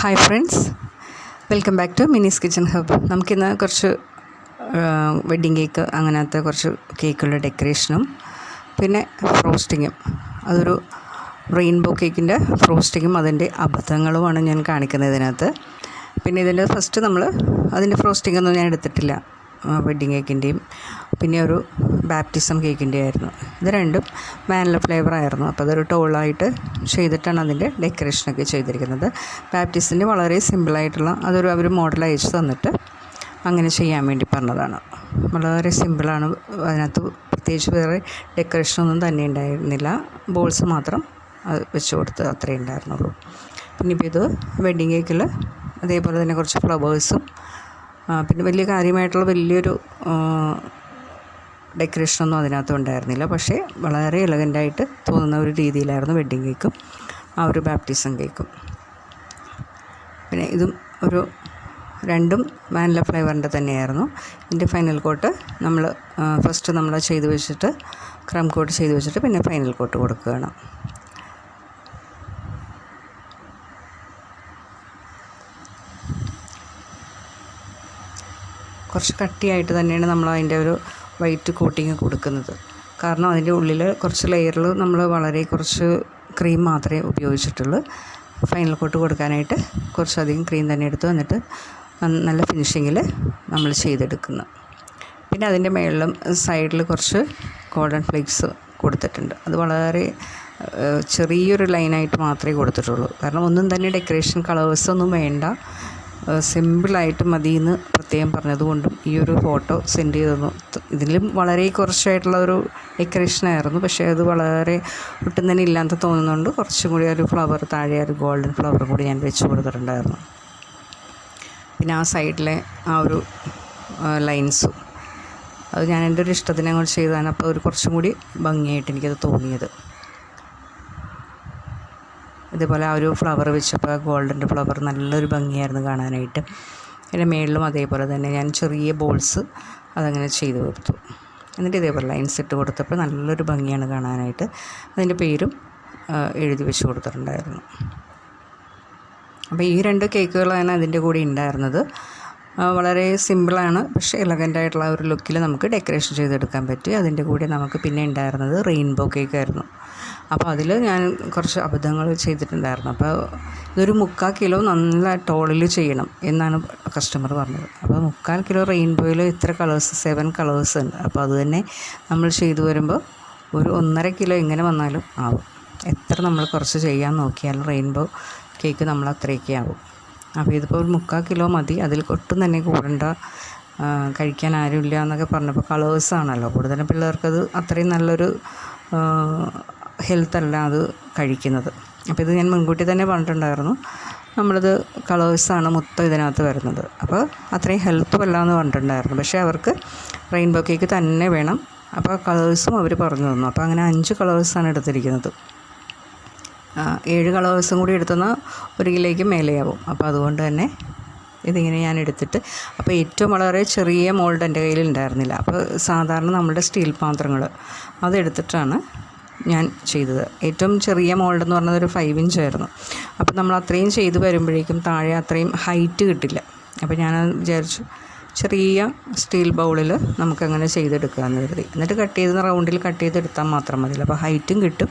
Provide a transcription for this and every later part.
Hi friends welcome back to Mini's kitchen hub നമുക്കിന്ന് കുറച്ച് wedding cake അങ്ങനത്തെ കുറച്ച് കേക്കുകളുടെ ഡെക്കറേഷനും പിന്നെ ഫ്രോസ്റ്റിങ്ങും അതൊരു റെയിൻബോ കേക്കിന്റെ ഫ്രോസ്റ്റിങ്ങും അതിന്റെ അബദ്ധങ്ങളുമാണ് ഞാൻ കാണിക്കുന്നത് ഇതിനകത്ത്. പിന്നെ ഇതിന്റെ ഫസ്റ്റ് നമ്മൾ അതിന്റെ ഫ്രോസ്റ്റിംഗ് ഒന്നും ഞാൻ എടുത്തിട്ടില്ല വെഡ്ഡിങ് കേക്കിന്റെയും പിന്നെ ഒരു ബാപ്റ്റിസം കേക്കിന്റെ ആയിരുന്നു ഇത് രണ്ടും വാനില ഫ്ലേവർ ആയിരുന്നു. അപ്പോൾ അതൊരു ടോളായിട്ട് ചെയ്തിട്ടാണ് അതിന്റെ ഡെക്കറേഷനൊക്കെ ചെയ്തിരിക്കുന്നത്. ബാപ്റ്റിസിന്റെ വളരെ സിമ്പിളായിട്ടുള്ള അതൊരു അവർ മോഡൽ അയച്ചു തന്നിട്ട് അങ്ങനെ ചെയ്യാൻ വേണ്ടി പറഞ്ഞതാണ്. വളരെ സിമ്പിളാണ് അതിനകത്ത് പ്രത്യേകിച്ച് വേറെ ഡെക്കറേഷനൊന്നും തന്നെ ഉണ്ടായിരുന്നില്ല. ബോൾസ് മാത്രം അത് വെച്ച് കൊടുത്ത് അത്രേ ഉണ്ടായിരുന്നുള്ളൂ. പിന്നെ ഇപ്പോൾ ഇത് വെഡ്ഡിങ് കേക്കിൽ അതേപോലെ തന്നെ കുറച്ച് ഫ്ലവേഴ്സും പിന്നെ വലിയ കാര്യമായിട്ടുള്ള വലിയൊരു ഡെക്കറേഷനൊന്നും അതിനകത്ത് ഉണ്ടായിരുന്നില്ല. പക്ഷേ വളരെ എലഗന്റായിട്ട് തോന്നുന്ന ഒരു രീതിയിലായിരുന്നു വെഡ്ഡിങ് കേക്കും ആ ഒരു ബാപ്റ്റിസം കേക്കും പിന്നെ ഇതും ഒരു രണ്ടും വാനില ഫ്ലേവറിന്റെ തന്നെയായിരുന്നു. ഇതിന്റെ ഫൈനൽ കോട്ട് നമ്മൾ ഫസ്റ്റ് നമ്മൾ ചെയ്ത് വെച്ചിട്ട് ക്രം കോട്ട് ചെയ്ത് വെച്ചിട്ട് പിന്നെ ഫൈനൽ കോട്ട് കൊടുക്കുകയാണ്. കുറച്ച് കട്ടിയായിട്ട് തന്നെയാണ് നമ്മൾ അതിന്റെ ഒരു വൈറ്റ് കോട്ടിങ് കൊടുക്കുന്നത്. കാരണം അതിന്റെ ഉള്ളിൽ കുറച്ച് ലെയറിൽ നമ്മൾ വളരെ കുറച്ച് ക്രീം മാത്രമേ ഉപയോഗിച്ചിട്ടുള്ളൂ. ഫൈനൽ കോട്ട് കൊടുക്കാനായിട്ട് കുറച്ചധികം ക്രീം തന്നെ എടുത്ത് വന്നിട്ട് നല്ല ഫിനിഷിങ്ങിൽ നമ്മൾ ചെയ്തെടുക്കുന്നു. പിന്നെ അതിന്റെ മുകളിലും സൈഡിൽ കുറച്ച് ഗോൾഡൻ ഫ്ലേക്സ് കൊടുത്തിട്ടുണ്ട്. അത് വളരെ ചെറിയൊരു ലൈനായിട്ട് മാത്രമേ കൊടുത്തിട്ടുള്ളൂ. കാരണം ഒന്നും തന്നെ ഡെക്കറേഷൻ കളേഴ്സൊന്നും വേണ്ട. സിമ്പിളായിട്ട് മതി എന്ന് പ്രത്യേകം പറഞ്ഞതുകൊണ്ടും ഈ ഒരു ഫോട്ടോ സെൻഡ് ചെയ്ത് തന്നു ഇതിലും വളരെ കുറച്ചായിട്ടുള്ള ഒരു ഡെക്കറേഷനായിരുന്നു പക്ഷേ അത് വളരെ ഒട്ടും തന്നെ ഇല്ലാത്ത തോന്നുന്നുണ്ട് കുറച്ചും കൂടി ഒരു ഫ്ലവർ താഴെ ഒരു ഗോൾഡൻ ഫ്ലവർ കൂടി ഞാൻ വെച്ച് കൊടുത്തിട്ടുണ്ടായിരുന്നു. പിന്നെ ആ സൈഡിലെ ആ ഒരു ലൈൻസും. അത് ഞാൻ എന്റെ ഒരു ഇഷ്ടത്തിനെ കൊണ്ട് ചെയ്തതാണ്. അപ്പോൾ ഒരു കുറച്ചും കൂടി ഭംഗിയായിട്ട് എനിക്കത് തോന്നിയത്. ഇതേപോലെ ആ ഒരു ഫ്ലവർ വെച്ചപ്പോൾ ഗോൾഡന്റെ ഫ്ലവർ നല്ലൊരു ഭംഗിയായിരുന്നു കാണാനായിട്ട്. അതിന്റെ മേളിലും അതേപോലെ തന്നെ ഞാൻ ചെറിയ ബോൾസ് അതങ്ങനെ ചെയ്ത് കൊടുത്തു. എന്നിട്ട് ഇതേപോലെ ലൈൻസ് ഇട്ട് കൊടുത്തപ്പോൾ നല്ലൊരു ഭംഗിയാണ് കാണാനായിട്ട്. അതിന്റെ പേരും എഴുതി വെച്ച് കൊടുത്തിട്ടുണ്ടായിരുന്നു. അപ്പോൾ ഈ രണ്ട് കേക്കുകളാണ് അതിന്റെ കൂടെ ഉണ്ടായിരുന്നത്. വളരെ സിമ്പിളാണ് പക്ഷേ എലഗന്റായിട്ടുള്ള ഒരു ലുക്കിൽ നമുക്ക് ഡെക്കറേഷൻ ചെയ്തെടുക്കാൻ പറ്റി. അതിന്റെ കൂടെ നമുക്ക് പിന്നെ ഉണ്ടായിരുന്നത് റെയിൻബോ കേക്കായിരുന്നു അപ്പോൾ അതിൽ ഞാൻ കുറച്ച് അബദ്ധങ്ങൾ ചെയ്തിട്ടുണ്ടായിരുന്നു. അപ്പോൾ ഇതൊരു മുക്കാൽ കിലോ നല്ല ടോളിൽ ചെയ്യണം എന്നാണ് കസ്റ്റമർ പറഞ്ഞത്. അപ്പോൾ മുക്കാൽ കിലോ റെയിൻബോയിൽ ഇത്ര കളേഴ്സ് സെവൻ കളേഴ്സ് ഉണ്ട്. അപ്പോൾ അത് തന്നെ നമ്മൾ ചെയ്തു വരുമ്പോൾ ഒരു ഒന്നര കിലോ എങ്ങനെ വന്നാലും ആവും. എത്ര നമ്മൾ കുറച്ച് ചെയ്യാൻ നോക്കിയാലും റെയിൻബോ കേക്ക് നമ്മൾ അത്രയൊക്കെ ആവും. അപ്പോൾ ഇതിപ്പോൾ ഒരു മുക്കാൽ കിലോ മതി. അതിൽ ഒട്ടും തന്നെ കൂടേണ്ട. കഴിക്കാൻ ആരുമില്ല എന്നൊക്കെ പറഞ്ഞപ്പോൾ കളേഴ്സാണല്ലോ കൂടുതലും പിള്ളേർക്കത് അത്രയും നല്ലൊരു ഹെൽത്ത് അല്ല അത് കഴിക്കുന്നത്. അപ്പോൾ ഇത് ഞാൻ മുൻകൂട്ടി തന്നെ പറഞ്ഞിട്ടുണ്ടായിരുന്നു. നമ്മളത് കളേഴ്സാണ് മൊത്തം ഇതിനകത്ത് വരുന്നത്. അപ്പോൾ അത്രയും ഹെൽത്തും അല്ല എന്ന് പറഞ്ഞിട്ടുണ്ടായിരുന്നു. പക്ഷേ അവർക്ക് റെയിൻബോ കേക്ക് തന്നെ വേണം. അപ്പോൾ കളേഴ്സും അവർ പറഞ്ഞു തന്നു. അപ്പോൾ അങ്ങനെ അഞ്ച് കളേഴ്സാണ് എടുത്തിരിക്കുന്നത്. ഏഴ് കളേഴ്സും കൂടി എടുത്തുനിന്നാൽ ഒരു കിലോയ്ക്ക് മേലെയാവും. അപ്പോൾ അതുകൊണ്ട് തന്നെ ഇതിങ്ങനെ ഞാൻ എടുത്തിട്ട് അപ്പോൾ ഏറ്റവും വളരെ ചെറിയ മോൾഡ് എന്റെ കയ്യിൽ ഉണ്ടായിരുന്നില്ല അപ്പോൾ സാധാരണ നമ്മുടെ സ്റ്റീൽ പാത്രങ്ങൾ അതെടുത്തിട്ടാണ് ഞാൻ ചെയ്തത്. ഏറ്റവും ചെറിയ മോൾഡ് എന്ന് പറഞ്ഞത് ഒരു ഫൈവ് ഇഞ്ച് ആയിരുന്നു. അപ്പോൾ നമ്മൾ അത്രയും ചെയ്ത് വരുമ്പോഴേക്കും താഴെ അത്രയും ഹൈറ്റ് കിട്ടില്ല. അപ്പോൾ ഞാൻ വിചാരിച്ചു ചെറിയ സ്റ്റീൽ ബൗളിൽ നമുക്കങ്ങനെ ചെയ്തെടുക്കാമെന്ന് കരുതി. എന്നിട്ട് കട്ട് ചെയ്ത് റൗണ്ടിൽ കട്ട് ചെയ്തെടുത്താൽ മാത്രം മതി അപ്പോൾ ഹൈറ്റും കിട്ടും.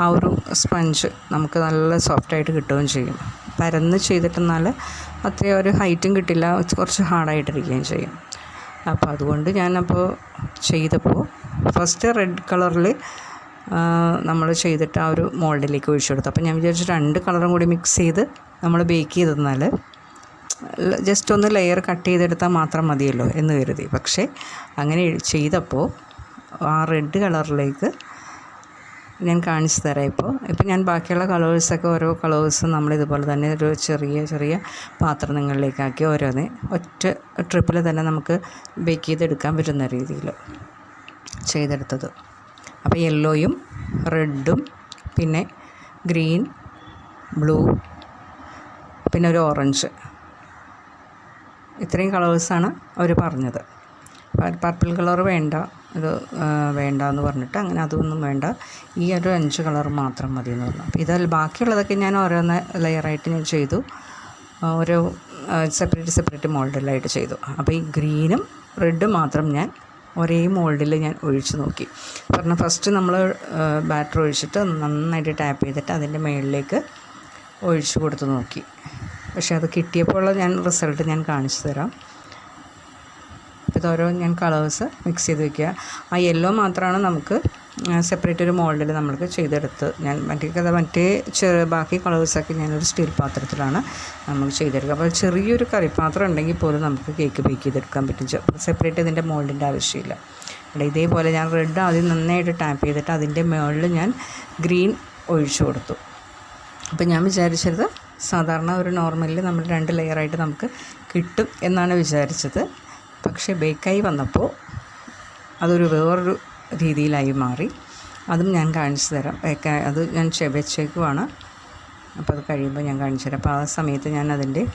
ആ ഒരു സ്പഞ്ച് നമുക്ക് നല്ല സോഫ്റ്റായിട്ട് കിട്ടുകയും ചെയ്യും. പരന്ന് ചെയ്തിട്ടെന്നാൽ അത്രയും ഒരു ഹൈറ്റും കിട്ടില്ല. കുറച്ച് ഹാർഡായിട്ടിരിക്കുകയും ചെയ്യും. അപ്പോൾ അതുകൊണ്ട് ഞാനപ്പോൾ ചെയ്തപ്പോൾ ഫസ്റ്റ് റെഡ് കളറിൽ നമ്മൾ ചെയ്തിട്ട് ആ ഒരു മോൾഡിലേക്ക് ഒഴിച്ചു കൊടുത്തു. അപ്പോൾ ഞാൻ വിചാരിച്ചു രണ്ട് കളറും കൂടി മിക്സ് ചെയ്ത് നമ്മൾ ബേക്ക് ചെയ്തെന്നാൽ ജസ്റ്റ് ഒന്ന് ലെയർ കട്ട് ചെയ്തെടുത്താൽ മാത്രം മതിയല്ലോ എന്ന് കരുതി. പക്ഷേ അങ്ങനെ ചെയ്തപ്പോൾ ആ റെഡ് കളറിലേക്ക് ഞാൻ കാണിച്ചു തരാം ഇപ്പോൾ ഇപ്പം ഞാൻ ബാക്കിയുള്ള കളേഴ്സൊക്കെ ഓരോ കളേഴ്സും നമ്മൾ ഇതുപോലെ തന്നെ ഒരു ചെറിയ ചെറിയ പാത്രങ്ങളിലേക്കാക്കി ഓരോന്ന് ഒറ്റ ട്രിപ്പിൽ തന്നെ നമുക്ക് ബേക്ക് ചെയ്തെടുക്കാൻ പറ്റുന്ന രീതിയിൽ ചെയ്തെടുത്തത്. അപ്പോൾ യെല്ലോയും റെഡും പിന്നെ ഗ്രീൻ ബ്ലൂ പിന്നെ ഒരു ഓറഞ്ച് ഇത്രയും കളേഴ്സാണ് അവർ പറഞ്ഞത്. പർപ്പിൾ കളർ വേണ്ട ഇത് വേണ്ട എന്ന് പറഞ്ഞിട്ട് അങ്ങനെ അതൊന്നും വേണ്ട. ഈ ഒരു അഞ്ച് കളർ മാത്രം മതി എന്ന് പറഞ്ഞു. അപ്പോൾ ഇതല്ല ബാക്കിയുള്ളതൊക്കെ ഞാൻ ഓരോന്ന് ലെയറായിട്ട് ഞാൻ ചെയ്തു. ഓരോ സെപ്പറേറ്റ് സെപ്പറേറ്റ് മോൾഡിലായിട്ട് ചെയ്തു. അപ്പോൾ ഈ ഗ്രീനും റെഡും മാത്രം ഞാൻ ഒരേ മോൾഡിൽ ഞാൻ ഒഴിച്ച് നോക്കി. പറഞ്ഞാൽ ഫസ്റ്റ് നമ്മൾ ബാറ്റർ ഒഴിച്ചിട്ട് നന്നായിട്ട് ടാപ്പ് ചെയ്തിട്ട് അതിന്റെ മുകളിലേക്ക് ഒഴിച്ചു കൊടുത്ത് നോക്കി. പക്ഷേ അത് കിട്ടിയപ്പോൾ ഞാൻ റിസൾട്ട് ഞാൻ കാണിച്ചു തരാം. അപ്പോൾ ഇതോരോ ഞാൻ കളേഴ്സ് മിക്സ് ചെയ്ത് വയ്ക്കുക ആ യെല്ലോ മാത്രമാണ് നമുക്ക് സെപ്പറേറ്റ് ഒരു മോൾഡിൽ നമ്മൾക്ക് ചെയ്തെടുത്ത് ഞാൻ മറ്റേ കഥ മറ്റേ ചെറു ബാക്കി കളേഴ്സൊക്കെ ഞാനൊരു സ്റ്റീൽ പാത്രത്തിലാണ് നമുക്ക് ചെയ്തെടുക്കുക. അപ്പോൾ ചെറിയൊരു കറിപ്പാത്രം ഉണ്ടെങ്കിൽ പോലും നമുക്ക് കേക്ക് ബേക്ക് ചെയ്തെടുക്കാൻ പറ്റും. സെപ്പറേറ്റ് ഇതിന്റെ മോൾഡിന്റെ ആവശ്യമില്ല. അവിടെ ഇതേപോലെ ഞാൻ റെഡ് ആദ്യം നന്നായിട്ട് ടാപ്പ് ചെയ്തിട്ട് അതിന്റെ മുകളിൽ ഞാൻ ഗ്രീൻ ഒഴിച്ചു കൊടുത്തു. അപ്പോൾ ഞാൻ വിചാരിച്ചത് സാധാരണ ഒരു നോർമലിൽ നമ്മൾ രണ്ട് ലെയറായിട്ട് നമുക്ക് കിട്ടും എന്നാണ് വിചാരിച്ചത്. പക്ഷേ ബേക്കായി വന്നപ്പോൾ അതൊരു വേറൊരു രീതിയിലായി മാറി. അതും ഞാൻ കാണിച്ചു തരാം. അത് ഞാൻ വെച്ചേക്കുവാണ്. അപ്പോൾ അത് കഴിയുമ്പോൾ ഞാൻ കാണിച്ചു തരാം. അപ്പോൾ ആ സമയത്ത് ഞാൻ അതിന്റെ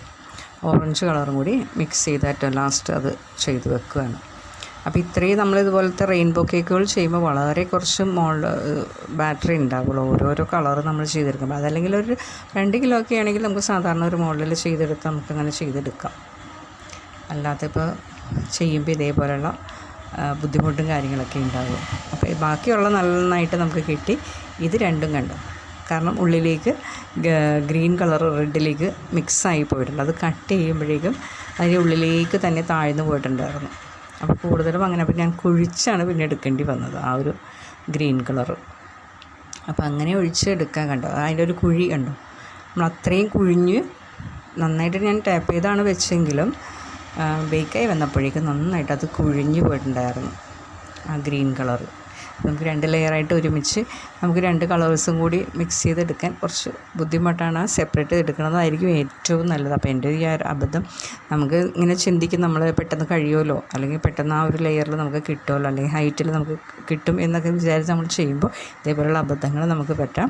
ഓറഞ്ച് കളറും കൂടി മിക്സ് ചെയ്തിട്ട് ലാസ്റ്റ് അത് ചെയ്ത് വെക്കുകയാണ് അപ്പോൾ ഇത്രയും നമ്മൾ ഇതുപോലത്തെ റെയിൻബോ കേക്കുകൾ ചെയ്യുമ്പോൾ വളരെ കുറച്ച് മോൾ ബാറ്ററി ഉണ്ടാവുള്ളൂ. ഓരോരോ കളർ നമ്മൾ ചെയ്തെടുക്കുമ്പോൾ. അതല്ലെങ്കിൽ ഒരു രണ്ട് കിലോ ഒക്കെ ആണെങ്കിൽ നമുക്ക് സാധാരണ ഒരു മോഡലിൽ ചെയ്തെടുത്ത് നമുക്കങ്ങനെ ചെയ്തെടുക്കാം. അല്ലാതെ ഇപ്പോൾ ചെയ്യുമ്പോൾ ഇതേപോലെയുള്ള ബുദ്ധിമുട്ടും കാര്യങ്ങളൊക്കെ ഉണ്ടാകും. അപ്പോൾ ബാക്കിയുള്ള നന്നായിട്ട് നമുക്ക് കിട്ടി. ഇത് രണ്ടും കണ്ടു. കാരണം ഉള്ളിലേക്ക് ഗ്രീൻ കളർ റെഡിലേക്ക് മിക്സായി പോയിട്ടുണ്ട്. അത് കട്ട് ചെയ്യുമ്പോഴേക്കും അതിന്റെ ഉള്ളിലേക്ക് തന്നെ താഴ്ന്നു പോയിട്ടുണ്ടായിരുന്നു. അപ്പോൾ കൂടുതലും അങ്ങനെ അപ്പോൾ ഞാൻ കുഴിച്ചാണ് പിന്നെ എടുക്കേണ്ടി വന്നത് ആ ഒരു ഗ്രീൻ കളർ അപ്പോൾ അങ്ങനെ ഒഴിച്ച് എടുക്കാൻ കണ്ടോ. അതിന്റെ ഒരു കുഴി കണ്ടോ. നമ്മൾ അത്രയും കുഴിഞ്ഞ് നന്നായിട്ട് ഞാൻ ടാപ്പ് ചെയ്താണ് വെച്ചെങ്കിലും ബേക്കായി വന്നപ്പോഴേക്കും നന്നായിട്ട് അത് കുഴിഞ്ഞു പോയിട്ടുണ്ടായിരുന്നു ആ ഗ്രീൻ കളർ നമുക്ക് രണ്ട് ലെയറായിട്ട് ഒരുമിച്ച് നമുക്ക് രണ്ട് കളേഴ്സും കൂടി മിക്സ് ചെയ്തെടുക്കാൻ കുറച്ച് ബുദ്ധിമുട്ടാണ്. സെപ്പറേറ്റ് എടുക്കുന്നതായിരിക്കും ഏറ്റവും നല്ലത്. അപ്പോൾ എന്റെ ഈ അബദ്ധം നമുക്ക് ഇങ്ങനെ ചിന്തിക്കും നമ്മൾ പെട്ടെന്ന് കഴിയുമല്ലോ? അല്ലെങ്കിൽ പെട്ടെന്ന് ആ ഒരു ലെയറിൽ നമുക്ക് കിട്ടുമല്ലോ? അല്ലെങ്കിൽ ഹൈറ്റിൽ നമുക്ക് കിട്ടും എന്നൊക്കെ വിചാരിച്ച് നമ്മൾ ചെയ്യുമ്പോൾ ഇതേപോലെയുള്ള അബദ്ധങ്ങൾ നമുക്ക് പറ്റാം.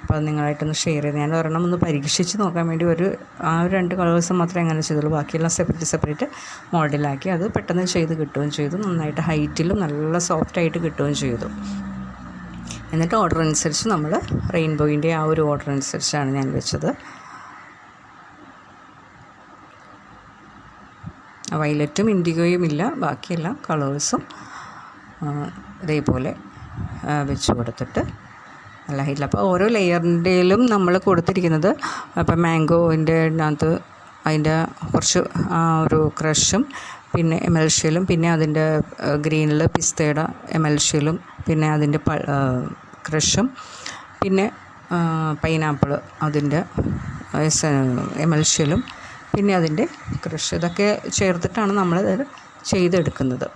അപ്പോൾ അത് നിങ്ങളായിട്ടൊന്ന് ഷെയർ ചെയ്ത്. ഞാൻ ഒരെണ്ണം ഒന്ന് പരീക്ഷിച്ച് നോക്കാൻ വേണ്ടി ഒരു ആ ഒരു രണ്ട് കളേഴ്സ് മാത്രമേ അങ്ങനെ ചെയ്തുള്ളൂ. ബാക്കിയെല്ലാം സെപ്പറേറ്റ് സെപ്പറേറ്റ് മോഡലാക്കി അത് പെട്ടെന്ന് ചെയ്ത് കിട്ടുകയും ചെയ്തു. നന്നായിട്ട് ഹൈറ്റിലും നല്ല സോഫ്റ്റായിട്ട് കിട്ടുകയും ചെയ്തു. എന്നിട്ട് ഓർഡർ അനുസരിച്ച് നമ്മൾ റെയിൻബോയിന്റെ ആ ഒരു ഓർഡർ അനുസരിച്ചാണ് ഞാൻ വെച്ചത്. വയലറ്റും ഇൻഡിഗോയും ഇല്ല. ബാക്കിയെല്ലാം കളേഴ്സും ഇതേപോലെ വെച്ച് കൊടുത്തിട്ട് നല്ല ഹൈറ്റിൽ അപ്പോൾ ഓരോ ലെയറിന്റെയിലും നമ്മൾ കൊടുത്തിരിക്കുന്നത് അപ്പോൾ മാംഗോവിന്റെ അകത്ത് അതിന്റെ കുറച്ച് ഒരു ക്രഷും പിന്നെ എമൽഷ്യലും പിന്നെ അതിന്റെ ഗ്രീനിൽ പിസ്തയുടെ എമൽഷ്യലും പിന്നെ അതിന്റെ പ ക്രഷും പിന്നെ പൈനാപ്പിൾ അതിന്റെ എമൽഷ്യലും പിന്നെ അതിന്റെ ക്രഷ്. ഇതൊക്കെ ചേർത്തിട്ടാണ് നമ്മൾ ചെയ്തെടുക്കുന്നത്.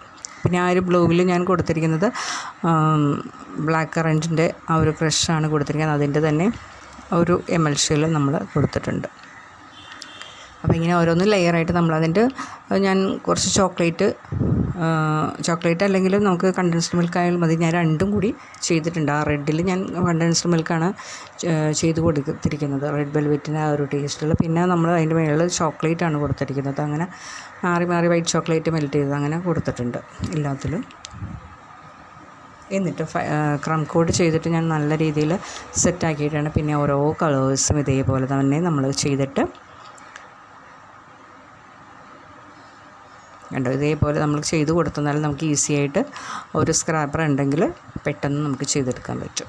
പിന്നെ ആ ഒരു ബ്ലൂവിൽ ഞാൻ കൊടുത്തിരിക്കുന്നത് ബ്ലാക്ക് കറന്റിന്റെ ആ ഒരു ക്രഷാണ് കൊടുത്തിരിക്കുന്നത്. അതിന്റെ തന്നെ ഒരു എമൽഷ്യൽ നമ്മൾ കൊടുത്തിട്ടുണ്ട്. അപ്പോൾ ഇങ്ങനെ ഓരോന്ന് ലെയറായിട്ട് നമ്മൾ അതിന്റെ ഞാൻ കുറച്ച് ചോക്ലേറ്റ് ചോക്ലേറ്റ് അല്ലെങ്കിൽ നമുക്ക് കണ്ടൻസ്ഡ് മിൽക്ക് ആയാലും മതി. ഞാൻ രണ്ടും കൂടി ചെയ്തിട്ടുണ്ട്. ആ റെഡിൽ ഞാൻ കണ്ടൻസ്ഡ് മിൽക്കാണ് ചെയ്ത് കൊടുത്തിരിക്കുന്നത്. റെഡ് വെൽവെറ്റിന് ആ ഒരു ടേസ്റ്റുള്ള പിന്നെ നമ്മൾ അതിന്റെ മേളിൽ ചോക്ലേറ്റ് ആണ് കൊടുത്തിരിക്കുന്നത്. അങ്ങനെ മാറി മാറി വൈറ്റ് ചോക്ലേറ്റ് മെൽറ്റ് ചെയ്ത് അങ്ങനെ കൊടുത്തിട്ടുണ്ട് എല്ലാത്തിലും. എന്നിട്ട് ക്രം കോഡ് ചെയ്തിട്ട് ഞാൻ നല്ല രീതിയിൽ സെറ്റാക്കിയിട്ടാണ് പിന്നെ ഓരോ കളേഴ്സും ഇതേപോലെ തന്നെ നമ്മൾ ചെയ്തിട്ട് കണ്ടോ? ഇതേപോലെ നമ്മൾ ചെയ്ത് കൊടുത്താൽ നമുക്ക് ഈസി ആയിട്ട് ഒരു സ്ക്രാപ്പർ ഉണ്ടെങ്കിൽ പെട്ടെന്ന് നമുക്ക് ചെയ്തെടുക്കാൻ പറ്റും.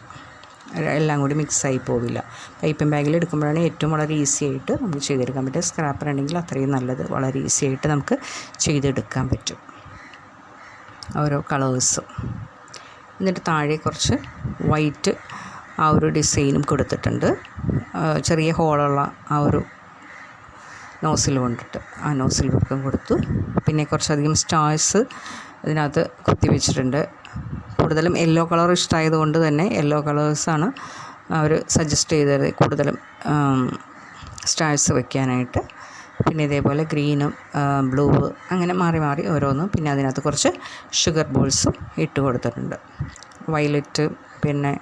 എല്ലാം കൂടി മിക്സായി പോവില്ല. പൈപ്പിംഗ് ബാഗിൽ എടുക്കുമ്പോഴാണ് ഏറ്റവും വളരെ ഈസി ആയിട്ട് നമുക്ക് ചെയ്തെടുക്കാൻ പറ്റുക. സ്ക്രാപ്പർ ഉണ്ടെങ്കിൽ അത്രയും നല്ലത് വളരെ ഈസി ആയിട്ട് നമുക്ക് ചെയ്തെടുക്കാൻ പറ്റും. ഓരോ കളേഴ്സും എന്നിട്ട് താഴെ കുറച്ച് വൈറ്റ് ആ ഒരു ഡിസൈനും കൊടുത്തിട്ടുണ്ട്. ചെറിയ ഹോളുള്ള ആ ഒരു നോസിൽ കൊണ്ടിട്ട് ആ നോസിൽ വൃക്കം കൊടുത്തു. പിന്നെ കുറച്ചധികം സ്റ്റാഴ്സ് ഇതിനകത്ത് കുത്തിവെച്ചിട്ടുണ്ട്. കൂടുതലും യെല്ലോ കളർ ഇഷ്ടമായത് കൊണ്ട് തന്നെ യെല്ലോ കളേഴ്സാണ് അവർ സജസ്റ്റ് ചെയ്തത് കൂടുതലും സ്റ്റാഴ്സ് വയ്ക്കാനായിട്ട് പിന്നെ ഇതേപോലെ ഗ്രീനും ബ്ലൂ അങ്ങനെ മാറി മാറി ഓരോന്നും. പിന്നെ അതിനകത്ത് കുറച്ച് ഷുഗർ ബോൾസും ഇട്ട് കൊടുത്തിട്ടുണ്ട്. വയലറ്റ് പിന്നെ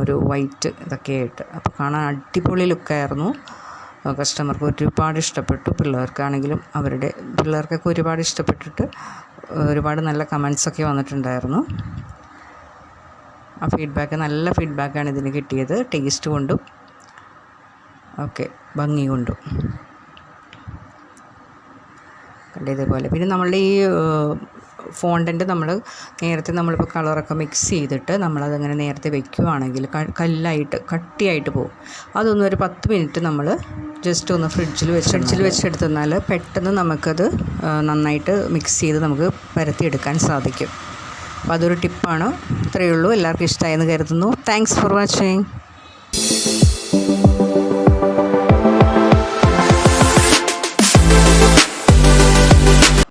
ഒരു വൈറ്റ് ഇതൊക്കെ ആയിട്ട് അപ്പോൾ കാണാൻ അടിപൊളി ലുക്കായിരുന്നു. കസ്റ്റമർക്ക് ഒരുപാട് ഇഷ്ടപ്പെട്ടു. പിള്ളേർക്കാണെങ്കിലും അവരുടെ പിള്ളേർക്കൊക്കെ ഒരുപാട് ഇഷ്ടപ്പെട്ടിട്ട് ഒരുപാട് നല്ല കമൻസൊക്കെ വന്നിട്ടുണ്ടായിരുന്നു. ആ ഫീഡ്ബാക്ക് നല്ല ഫീഡ്ബാക്കാണ് ഇതിന് കിട്ടിയത്. ടേസ്റ്റ് കൊണ്ടും ഓക്കെ ഭംഗി കൊണ്ടും. കണ്ടതുപോലെ പിന്നെ നമ്മളുടെ ഈ ഫോണ്ടന്റ് നമ്മൾ നേരത്തെ നമ്മളിപ്പോൾ കളറൊക്കെ മിക്സ് ചെയ്തിട്ട് നമ്മളതങ്ങനെ നേരത്തെ വെക്കുവാണെങ്കിൽ കല്ലായിട്ട് കട്ടിയായിട്ട് പോകും അതൊന്നും ഒരു പത്ത് മിനിറ്റ് നമ്മൾ ജസ്റ്റ് ഒന്ന് ഫ്രിഡ്ജിൽ വെച്ച് ഫ്രിഡ്ജിൽ വെച്ചെടുത്തെന്നാൽ പെട്ടെന്ന് നമുക്കത് നന്നായിട്ട് മിക്സ് ചെയ്ത് നമുക്ക് പരത്തിയെടുക്കാൻ സാധിക്കും. അപ്പോൾ അതൊരു ടിപ്പാണ് ഇത്രയേ ഉള്ളൂ. എല്ലാവർക്കും ഇഷ്ടമായെന്ന് കരുതുന്നു. Thanks for watching